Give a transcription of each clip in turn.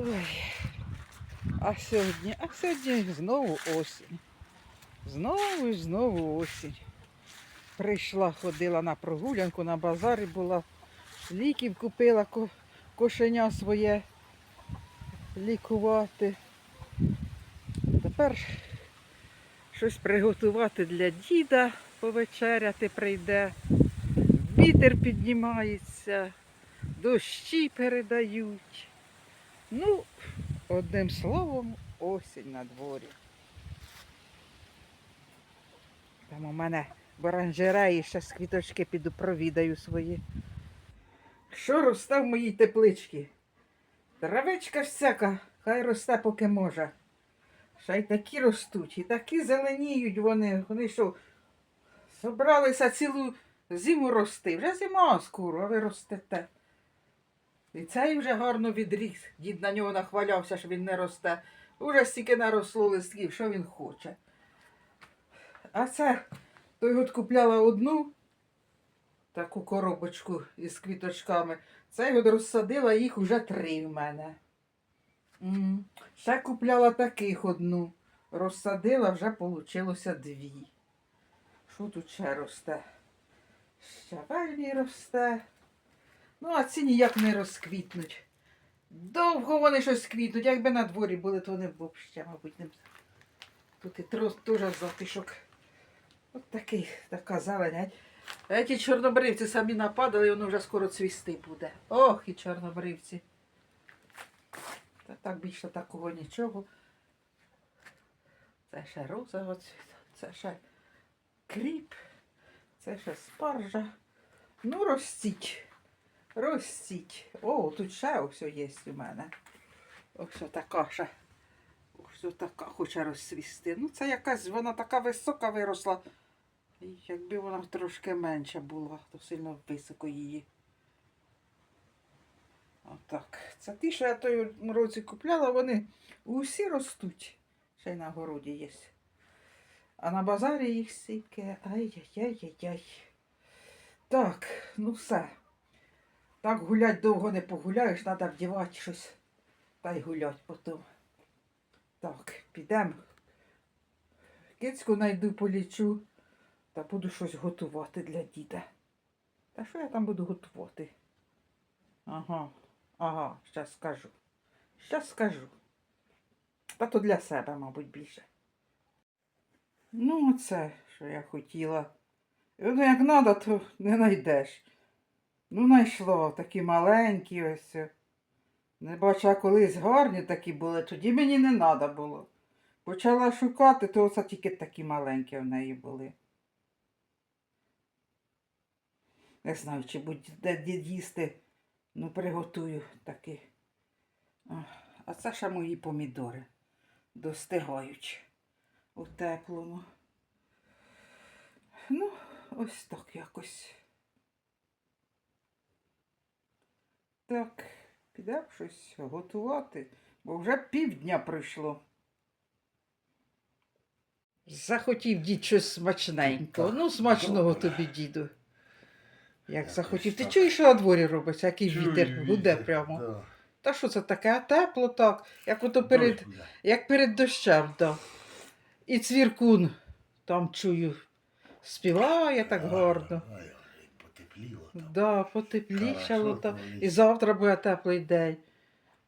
Ой. А сьогодні, а сьогодні знову осінь. Знову і знову осінь. Прийшла, ходила на прогулянку, на базарі була, ліків купила кошеня своє лікувати. Тепер щось приготувати для діда, повечеряти прийде. Вітер піднімається, дощі передають. Ну, одним словом, осінь на дворі. Там у мене в оранжереї ще з квіточки піду провідаю свої. Що росте в моїй тепличці? Травичка всяка, хай росте, поки може. Ще й такі ростуть, і такі зеленіють вони. Вони що, собралися цілу зиму рости. Вже зима скоро, а ви ростете. І цей вже гарно відріс. Дід на нього нахвалявся, що він не росте. Уже стільки наросло листків, що він хоче. А це той от купляла одну таку коробочку із квіточками. Цей от розсадила їх уже три в мене. М. Ще купляла таких одну. Розсадила, вже получилося дві. Що тут ще росте? Щавель росте. Ну, а ці ніяк не розквітнуть. Довго вони щось квітнуть, якби на дворі були, то вони б ще, мабуть, не. Тут і теж затишок. От такий, така зелень. Ті чорнобривці самі нападали, і воно вже скоро цвісти буде. Ох, і чорнобривці. Та так більше такого нічого. Це ще цвіта, це ще кріп, це ще спаржа. Ну, ростіть. Ростіть. О, тут ще ось є у мене. Ось така ще. Ось така хоче розсвісти. Ну, це якась вона така висока виросла. Якби вона трошки менша була, то сильно високо її. Отак. Це ті, що я той році купляла, вони усі ростуть. Ще й на городі є. А на базарі їх стільки. Ай-яй-яй-яй-яй. Так, ну все. Так гулять довго не погуляєш, треба вдівати щось. Та й гулять потім. Так, підемо. Кицьку найду полічу та буду щось готувати для діда. Та що я там буду готувати? Ага, ага, щас скажу. Щас скажу. Та то для себе, мабуть, більше. Ну, оце, що я хотіла. Воно як треба, то не знайдеш. Ну, знайшла такі маленькі ось. Не бачу, а колись гарні такі були, тоді мені не треба було. Почала шукати, то оце тільки такі маленькі в неї були. Не знаю, чи буде їсти, ну приготую такі. А, це ще мої помідори. Достигають у теплому. Ну, ось так якось. Так, підемо щось готувати, бо вже півдня пройшло. Захотів дід щось смачненького. Ну, смачного добре. тобі, діду. Як Якось захотів. Ти так. чуєш, що на дворі робиться, який Чую, вітер гуде вітер, прямо. да. Та що це таке? Тепло так, як ото перед, Дощ як перед дощем, да. І цвіркун там чую. Співає так гарно. Ай, ай, потепліло там. Да, потеплішало Хорошо, там. І завтра буде теплий день.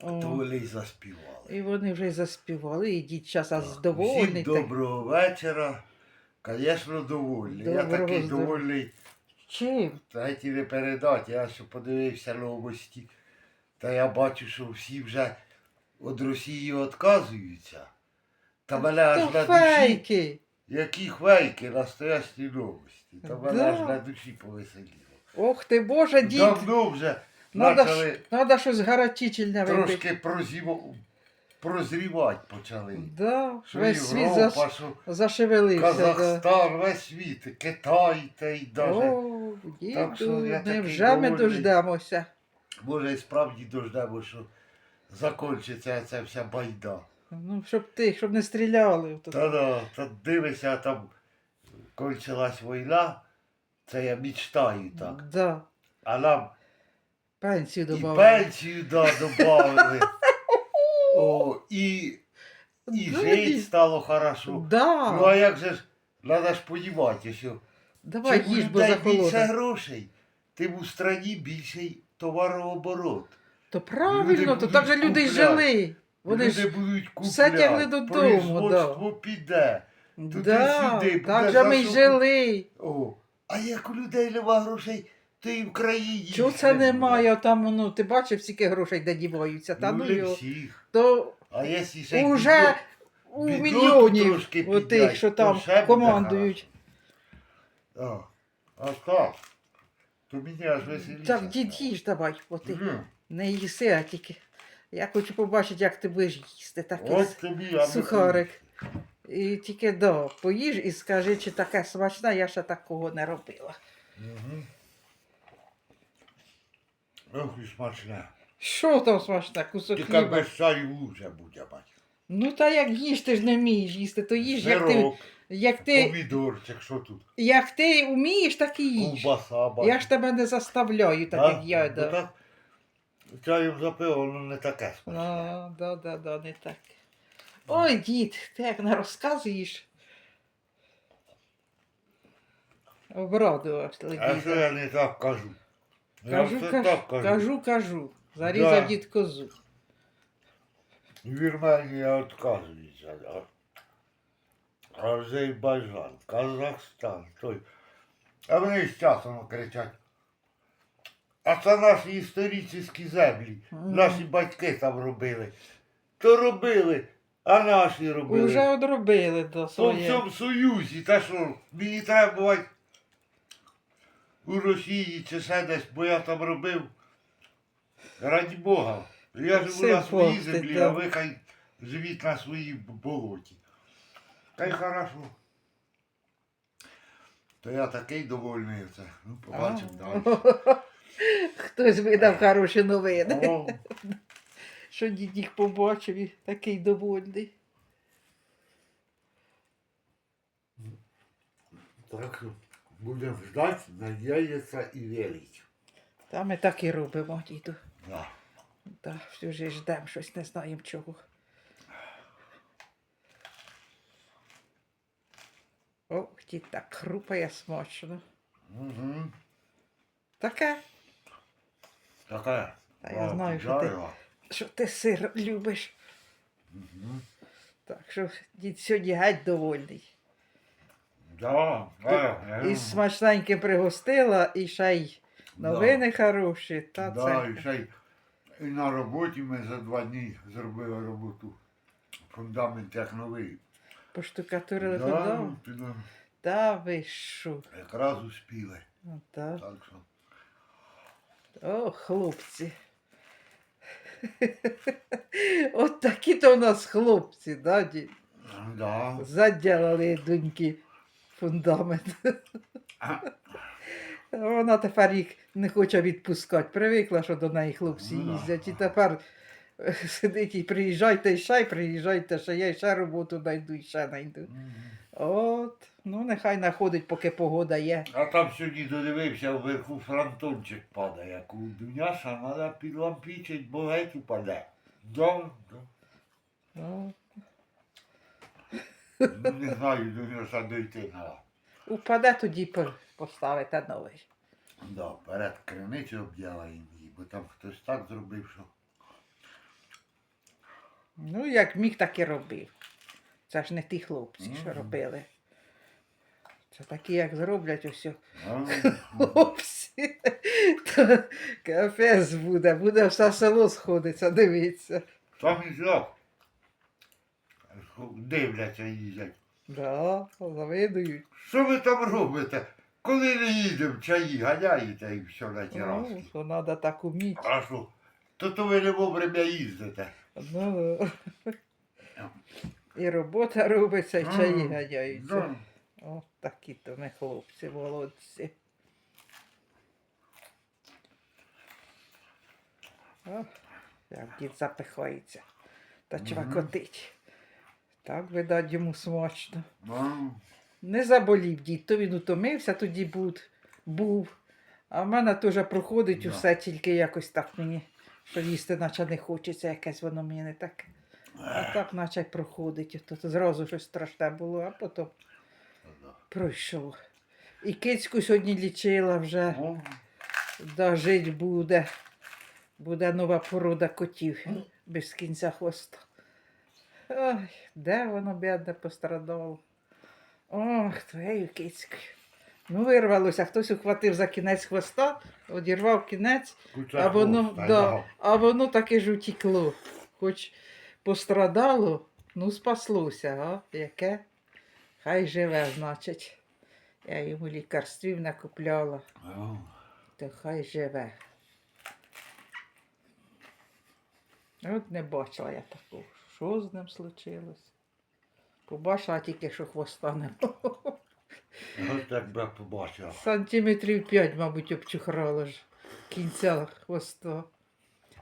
То вони й заспівали. і вони вже й заспівали, і дід час Так, задоволений. Всім так. доброго вечора. Звісно, довольний. Я такий здоров'я. довольний. Чим? Та ті не передати. Я що подивився новості. Та я бачу, що всі вже від Росії відказуються. Та мене аж на душі. Які хвейки, настоящі новості. Та мене Да. аж на душі повеселіло. Ох ти Боже, дід. Давно вже Надо, почали ж- надо щось гарячительне випити. трошки прозіво... прозрівати почали. Да, Що весь світ Європа, заш... що зашевелився. Да. Казахстан, весь світ, Китай та й даже. О, Так що діду, я такий невже ми довольний. дождемося? Може і справді дождемо, що закінчиться ця вся байда. Ну, щоб ти, щоб не стріляли. Та да, та дивися, там кончилась війна, це я мечтаю так. Да. А нам Пенсію і добавили. пенсію да, добавили. О, і, і Да, жити дід. стало хорошо. Да. Ну а як же ж, треба ж понімати, що Давай чим їж, бо людей більше захолоне. грошей, тим у страні більший товарооборот. То правильно, то так же будуть люди й купляти. жили. Вони Люди ж будуть купляти, все тягли додому, производство піде. туди да, так же ми й за що жили. О, а як у людей нема грошей, то і в країні. Чого це немає? Там, ну, ти бачив, скільки грошей де діваються. Та ну Ну, не всіх. То А якщо ще уже у мільйонів трошки отих, піднять, що то там ще буде командують. А, а так, то мені аж веселіше. Так, дід їж давай, отих. Мгм. Не їси, а тільки. Я хочу побачити, як ти будеш їсти такий От тобі, а ми сухарик. І тільки да, поїж і скажи, чи таке смачне, я ще такого не робила. Угу. Ох, і смачне. Що там смачне, кусок Тільки хліба? без чаю лучше буде мати. Ну та як їж, ти ж не вмієш їсти, то їж, як ти, Сирок, як ти, помідорчик, що тут? як ти вмієш, так і їж. Ковбаса. Я ж тебе не заставляю, так Да? як я. Ну, Да. так, чаєм запив, воно не таке смачне. Да, да, да, не так. Ой, дід, ти як не розказуєш. Обрадувався А що я не так кажу? Кажу, я все кажу, так кажу. кажу, кажу. Зарізав Да. дід козу. Вірменія відказується. А, Азербайджан, Казахстан, той. А вони з часом кричать. А це наші історичні землі. Наші батьки там робили. То робили, а наші робили. Уже одробили до своє. всьому Союзі, та що, мені треба бувати у Росії чи ще десь, бо я там робив. Раді Бога. Я живу Все на своїй землі, а ви хай живіть на своїй болоті. Та й хорошо. То я такий довольний оце. Ну, побачимо далі. Хтось видав хороші новини. О, Що дід їх побачив і такий довольний. так будемо ждати, надіятися і вірити. Та ми так і робимо, діду. Да. Та все ж ждемо щось, не знаємо чого. О, дід так хрупає смачно. Угу. Таке, Таке. Та я знаю, що ти-. Що ти сир любиш. Мгм. Так що дід сьогодні геть довольний. Да, да, І смачненьке пригостила, і ще й Да. новини хороші. Та да, це. і ще й і на роботі ми за два дні зробили роботу. Фундамент як новий. Поштукатурили Да, фундамент. піду. Та ви що? Якраз успіли. Ну, та. Так що. О, хлопці. От такі то у нас хлопці, да, ді? Да. Заділили доньки фундамент. А. Вона тепер їх не хоче відпускати. Привикла, що до неї хлопці Ну їздять. І тепер сидить і приїжджайте ще, приїжджайте ще, я ще роботу знайду і ще знайду. От, ну нехай знаходить, поки погода є. А там сьогодні додивився, вверху фронтончик падає, як у Дуняша, треба підлампічить, бо геть упаде. Да, да. Ну, Ну, Не знаю, Дуняша дойти треба. упаде тоді по- поставите новий. Да, перед криницю обділаємо її, бо там хтось так зробив, що. Ну, як міг, так і робив. Це ж не ті хлопці, що робили. Це такі, як зроблять усе. а, Хлопці. То капець буде, буде все село сходиться, дивіться. Там і так. Дивляться їздять. Да, завидують. Що ви там робите? Коли не їдемо, чаї ганяєте і все на Ну, терасі. що треба так уміти. А що? То то ви не вовремя їздите. Ну, і робота робиться, і чаї да. О, такі то ми хлопці, молодці. О, як дід запихається та чвакотить. Так, видать, йому смачно. Не заболів дід, то він утомився, тоді був. був. А в мене теж проходить усе, тільки якось так мені, що їсти наче не хочеться, якесь воно мені не так. А так наче проходить. Тут зразу щось страшне було, а потім пройшов. І кицьку сьогодні лічила вже. Ну, Да, жить буде. Буде нова порода котів без кінця хвоста. Ой, де воно, бідне, пострадало. Ох, твоєю кицькою. Ну, вирвалося, хтось ухватив за кінець хвоста, одірвав кінець, а воно, да, а воно таки ж утікло. Хоч пострадало, ну спаслося, а? Яке? Хай живе, значить. Я йому лікарствів накупляла Ну, то хай живе. От не бачила я такого. Що з ним случилось? Побачила тільки, що хвоста не було. От як би побачив. Сантиметрів п'ять, мабуть, обчухрало ж кінця хвоста.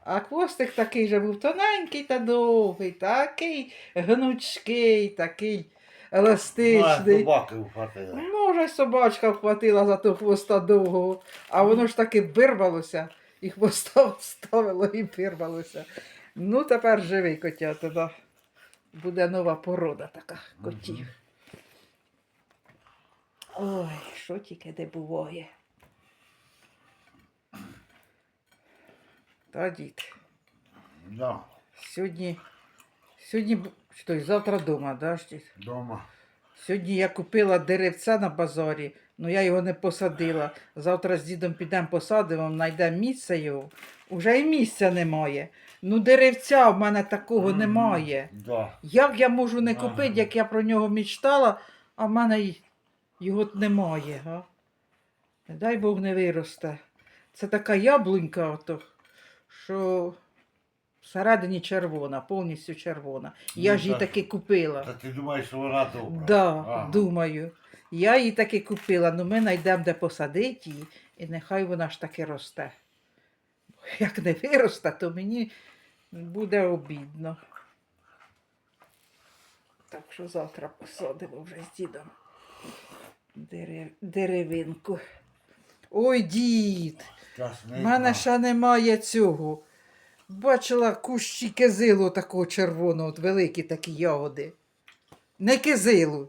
А хвостик такий же був тоненький та довгий, такий гнучкий, такий Ну, еластичний. собаки вхватили. Може, собачка вхватила за того хвоста довгого, а воно ж таки вирвалося, і хвоста вставило і вирвалося. Ну, тепер живий котята, да. Буде нова порода така котів. Ой, що тільки де буває. Та дід, Да, сьогодні, сьогодні, що, завтра вдома, да, ж, дід? дома. Сьогодні я купила деревця на базарі, але я його не посадила. Завтра з дідом підемо посадимо, знайдемо місце його. Уже і місця немає. Ну, деревця в мене такого Мгм. немає. Да. Як я можу не Ага. купити, як я про нього мечтала, а в мене й- його немає. Га? Не Дай Бог не виросте. Це така яблунька, ото, що всередині червона, повністю червона. Я Ну, ж її так. таки купила. Та ти думаєш, що вона добра? Да, Ага. думаю. Я її таки купила, ну ми знайдемо, де посадити її, і нехай вона ж таки росте. Як не виросте, то мені буде обідно. Так що завтра посадимо вже з дідом дерев... деревинку. Ой, дід! У мене ще немає цього. Бачила кущі кизилу такого червоного, от великі такі ягоди. Не кизилу.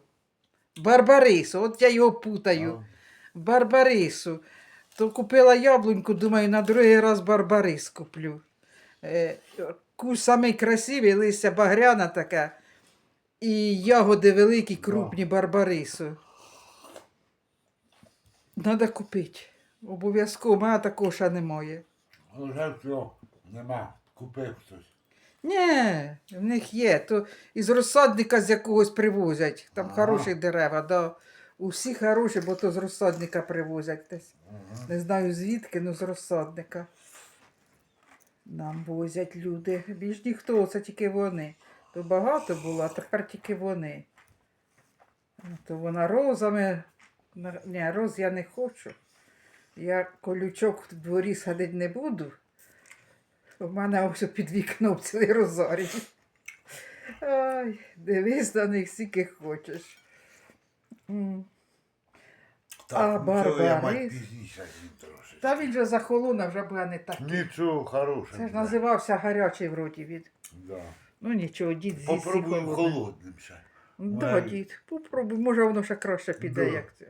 Барбарису. От я його путаю. Барбарису. То купила яблуньку, думаю, на другий раз барбарис куплю. Е, кущ самий красивий, листя багряна така. І ягоди великі, крупні барбарису. Треба купити. Обов'язково, У мене такого ще немає. Вже все, нема. Купив хтось. Ні, в них є. То із розсадника з якогось привозять. Там Ага. хороші дерева, да. Усі хороші, бо то з розсадника привозять десь. Ага. Не знаю звідки, ну з розсадника. Нам возять люди. Більш ніхто, це тільки вони. То багато було, а тепер тільки вони. То вона розами. Ні, роз я не хочу. Я колючок в дворі садити не буду. У мене ось під вікном цілий розорій. Ай, дивись на них скільки хочеш. М. А Так, нічого я мать пізніше трошки. Та він же захолонув, вже була не так. Нічого хорошого. Це ж називався гарячий вроді від. Да. Ну нічого, дід з'їсть і Попробуємо холодним ще. Да, дід, попробуй, може воно ще краще піде, Да. як це.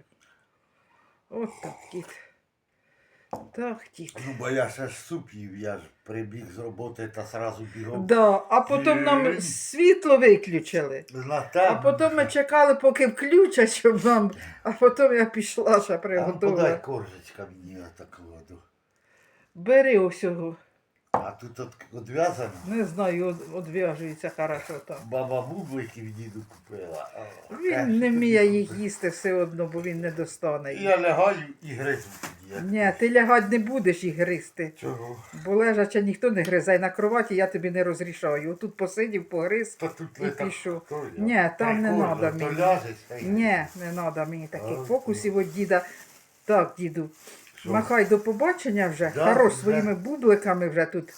От так, дід. Так, дід. Ну, бо я ще ж суп їв, я ж прибіг з роботи та зразу бігом. Да, а потім нам світло виключили. А потім ми чекали, поки включать, щоб нам. А потім я пішла ще А ну, подай коржечка мені отакого. Бери усього. А тут от одв'язано. Не знаю, од- одв'яжується хорошо там. Баба бубликів діду купила. А, Він не вміє їх їсти все одно, бо він не достане І їх. Я лягаю і гризу тоді. як- Ні, ти лягати не будеш їх гризти. Чого? Бо лежача ніхто не гризає на кроваті, я тобі не розрішаю. Тут посидів, погриз. Та тут І не пішов. то я. Ні, там не Прикольно, надо то мені. ляжеш, та й- Ні, не треба мені таких фокусів від діда. Так, діду? Махай до побачення вже. Да, Хорош вже. своїми бубликами вже тут.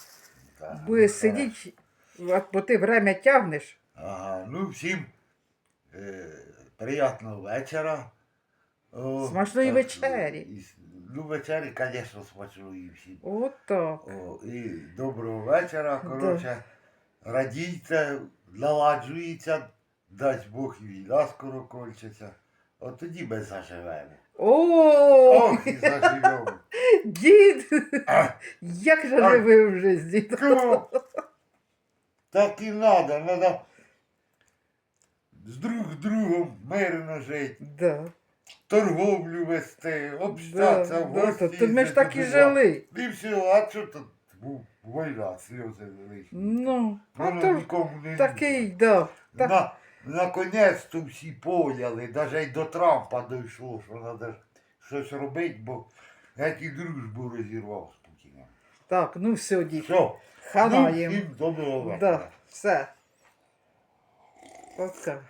Так, Будеш ну, сидіти, бо ти время тягнеш. Ага, ну всім е, приятного вечора. О, Смачної так, вечері. і с- ну, вечері, звісно, смачної всім. От так. О, і доброго вечора. Коротше, радійте, наладжується, дасть Бог і війна скоро кончиться. От тоді ми заживемо. О, Ох, і заживемо. дід! А, Як же Так. живе вже з дідом? ну, Так і надо, надо з друг другом мирно жити, Да, торговлю вести, да, общатися, в да, гості. то, то ми ж їздити так і туди. жили. І все, а що тут був війна, сльози лишні. Ну, а Воно то нікому не такий, да. Так, На, наконець-то всі поняли, навіть до Трампа дійшло, що треба щось робити, бо геть і дружбу розірвав з Путіним. так, ну все, дід. Все, ну, всім доброго вечора. Да, все. Пока.